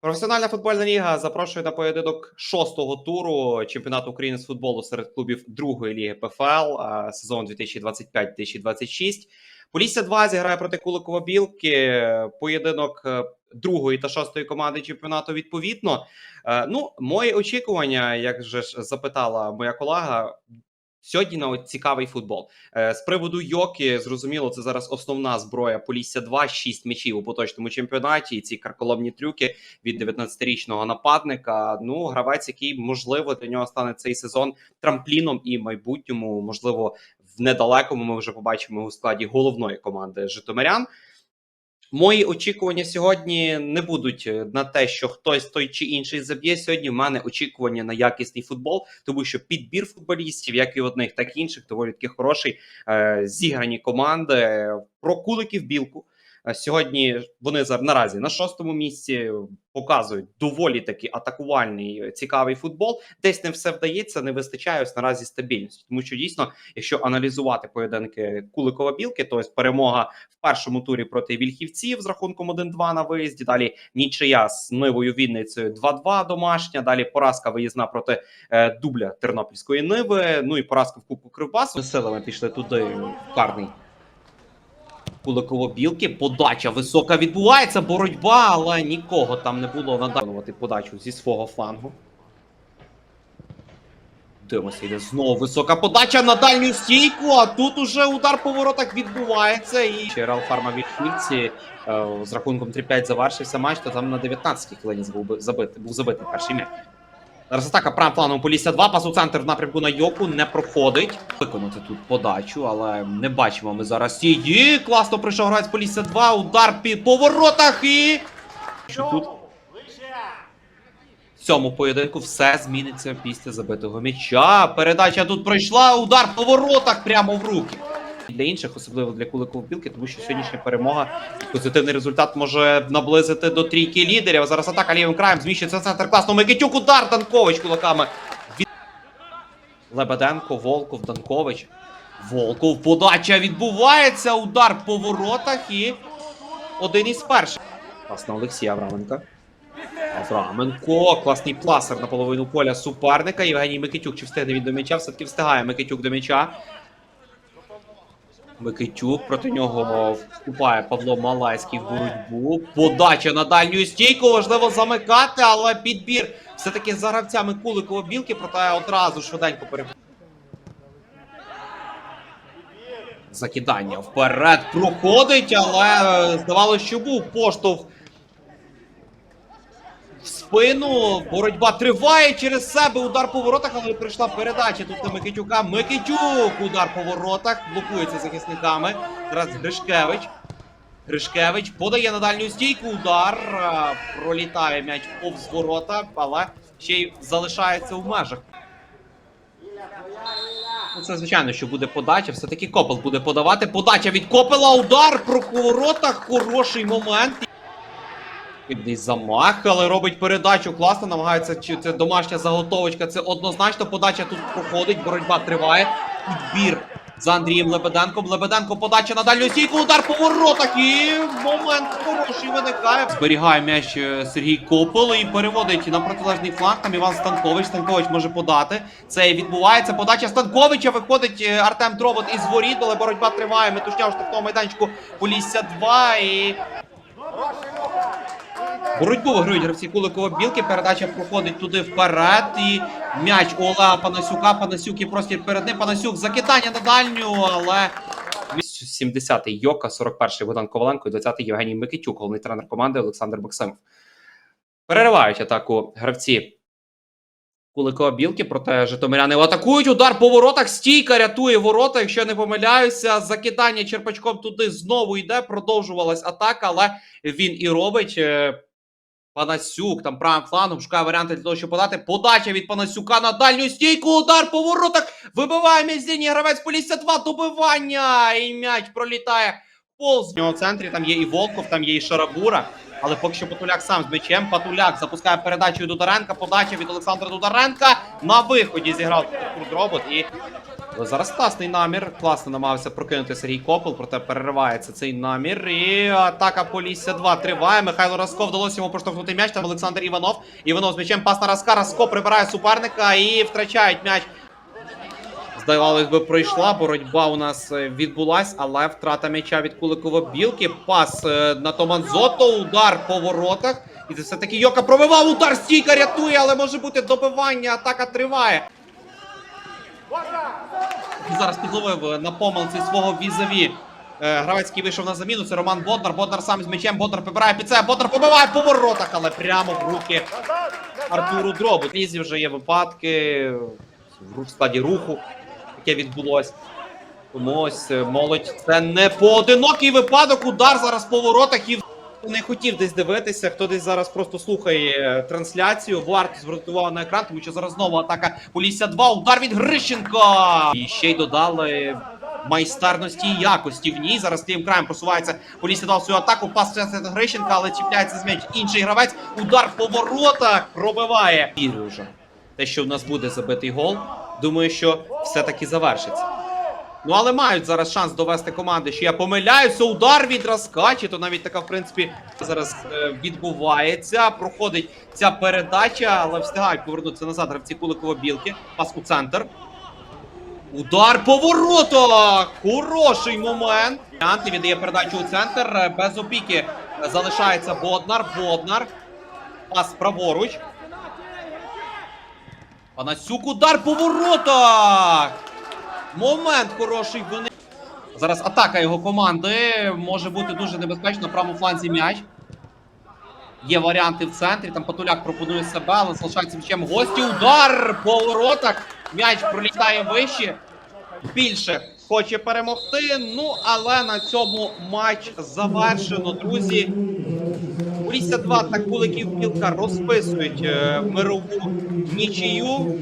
Професіональна футбольна ліга запрошує на поєдинок шостого туру чемпіонату України з футболу серед клубів другої ліги ПФЛ сезон 2025-2026. Полісся 2 зіграє проти Куликова Білки. Поєдинок е, другої та шостої команди чемпіонату відповідно. Е, Ну, мої очікування, як же ж запитала моя колега. Сьогодні на от цікавий футбол. Е, З приводу Йоки, зрозуміло, це зараз основна зброя Полісся 2, 6 м'ячів у поточному чемпіонаті. І ці карколомні трюки від 19-річного нападника. Ну, гравець, який можливо для нього стане цей сезон трампліном і майбутньому, можливо, в недалекому ми вже побачимо у складі головної команди Житомирян. Мої очікування сьогодні не будуть е, на те, що хтось той чи інший заб'є. Сьогодні в мене очікування на якісний футбол, тому що підбір футболістів, як і одних, так і інших, доволі таки хороший. Е, зіграні команди про куликів білку. Е, Сьогодні вони наразі на шостому місці показують доволі таки атакувальний е, цікавий футбол. Десь не все вдається, не вистачає ось наразі стабільності. Тому що дійсно, якщо аналізувати поєдинки Куликова білки, то ось перемога в першому турі проти вільхівців з рахунком 1-2 на виїзді. Далі нічия з Нивою Вінницею 2-2 домашня. Далі поразка виїзна проти е, дубля Тернопільської Ниви. Ну і поразка в Кубку Кривбасу. Ми силами пішли туди в карний Куликово-білки. Подача висока відбувається, боротьба, але нікого там не було надавати подачу зі свого флангу. Дивимося, йде знову висока подача на дальню стійку. А тут уже удар по воротах відбувається. І Реал Фарма Вільхівці е, з рахунком 3-5 завершився матч, то там на 19-й хвилині був забитий перший м'яч. Зараз атака правим планом Полісся 2, пас у центр в напрямку на Йоку не проходить. Виконати тут подачу, але не бачимо ми зараз її. Класно прийшов гравець Полісся 2, удар під поворотах і. Що тут? В цьому поєдинку все зміниться після забитого м'яча. Передача тут пройшла, удар по воротах прямо в руки. Для інших, особливо для Куликова Білки, тому що сьогоднішня перемога позитивний результат може наблизити до трійки лідерів. Зараз атака лівим краєм зміщується центр класно. Микитюк удар Данкович кулаками. Лебеденко, Волков, Данкович. Волков, подача відбувається. Удар по воротах і один із перших. Пас на Олексія Авраменка. Авраменко, класний пласер на половину поля суперника. Євгеній Микитюк чи встигне він до м'яча? Все-таки встигає Микитюк до м'яча. Микитюк проти нього вступає Павло Малайський в боротьбу. Подача на дальню стійку. Важливо замикати, але підбір все-таки за гравцями Куликова білки, проте одразу швиденько перебуває. Закидання вперед проходить, але здавалося, що був поштовх спину. Боротьба триває через себе. Удар по воротах, але прийшла передача тут на Микитюка. Микитюк! Удар по воротах. Блокується захисниками. Зараз Гришкевич. Гришкевич подає на дальню стійку. Удар. Пролітає м'яч повз ворота, але ще й залишається в межах. Ну, це звичайно, що буде подача. Все-таки Копел буде подавати. Подача від Копела. Удар про воротах. Хороший момент. Десь замах, але робить передачу класно, намагається, чи це домашня заготовочка, це однозначно. Подача тут проходить, боротьба триває. Підбір за Андрієм Лебеденком. Лебеденко подача на дальню стійку, удар по воротах і момент хороший виникає. Зберігає м'яч е, Сергій Копол і переводить на протилежний фланг. Там Іван Станкович. Станкович може подати. Це відбувається. Подача Станковича. Виходить е, Артем Тровот із воріт, але боротьба триває. Метушня у штрафному майданчику Полісся 2 і Боротьбу виграють гравці Куликова білки. Передача проходить туди вперед. І м'яч у Олега Панасюка. Панасюк і простір перед ним. Панасюк закидання на дальню, але 70-й Йока, 41-й Богдан Коваленко і 20-й Євгеній Микитюк, головний тренер команди Олександр Максимов. Переривають атаку гравці Куликова білки, проте Житомиряни атакують. Удар по воротах. Стійка рятує ворота. Якщо я не помиляюся, закидання черпачком туди знову йде. Продовжувалась атака, але він і робить. Панасюк там правим флангом шукає варіанти для того, щоб подати. Подача від Панасюка на дальню стійку. Удар по воротах. Вибиває м'яч гравець Полісся 2. Добивання. І м'яч пролітає повз. В нього центрі там є і Волков, там є і Шарабура. Але поки що Патуляк сам з м'ячем. Патуляк запускає передачу від Дударенка. Подача від Олександра Дударенка. На виході зіграв Курт Робот і Зараз класний намір. Класно намагався прокинути Сергій Копел, проте переривається цей намір. І атака Полісся 2 триває. Михайло Раско вдалося йому проштовхнути м'яч. Там Олександр Іванов. Іванов з м'ячем пас на Раска. Раско прибирає суперника і втрачають м'яч. Здавалось би, пройшла. Боротьба у нас е, відбулась, але втрата м'яча від Куликова білки. Пас е, на Томанзото, удар по воротах. І це все-таки Йока пробивав удар, стійка рятує, але може бути добивання, атака триває. Зараз підловив е, на помилці свого візаві. Е, Гравець, який вийшов на заміну, це Роман Боднар. Боднар сам з м'ячем, Боднар прибирає під себе, Боднар побиває по воротах, але прямо в руки Артуру Дробу. Лізі вже є випадки в стадії руху, яке відбулось. Тому ось е, молодь. Це не поодинокий випадок. Удар зараз по воротах і не хотів десь дивитися. Хто десь зараз просто слухає е, трансляцію. Варто звернував на екран, тому що зараз знову атака Полісся 2. Удар від Грищенка. І ще й додали. Майстерності і якості в ній зараз тим краєм просувається Полісся дав свою атаку. Пас це Грищенка, але чіпляється з м'яч інший гравець. Удар по воротах пробиває. Вірю вже те, що в нас буде забитий гол. Думаю, що все-таки завершиться. Ну, але мають зараз шанс довести команди, що я помиляюся. Удар від Раскачі, то навіть така, в принципі, зараз е, відбувається. Проходить ця передача, але встигають повернутися назад гравці Куликова білки. Пас у центр. Удар по воротах! Хороший момент. Анти віддає передачу у центр. Е, Без опіки залишається Боднар. Боднар. Пас праворуч. Панасюк удар по воротах! Момент хороший вони. Зараз атака його команди може бути дуже небезпечна на правому фланзі м'яч. Є варіанти в центрі. Там Патуляк пропонує себе, але залишається м'ячем гості. Удар по воротах. М'яч пролітає вище. Більше хоче перемогти. Ну, але на цьому матч завершено, друзі. Полісся 2 та Куликів Білка розписують е, мирову нічию.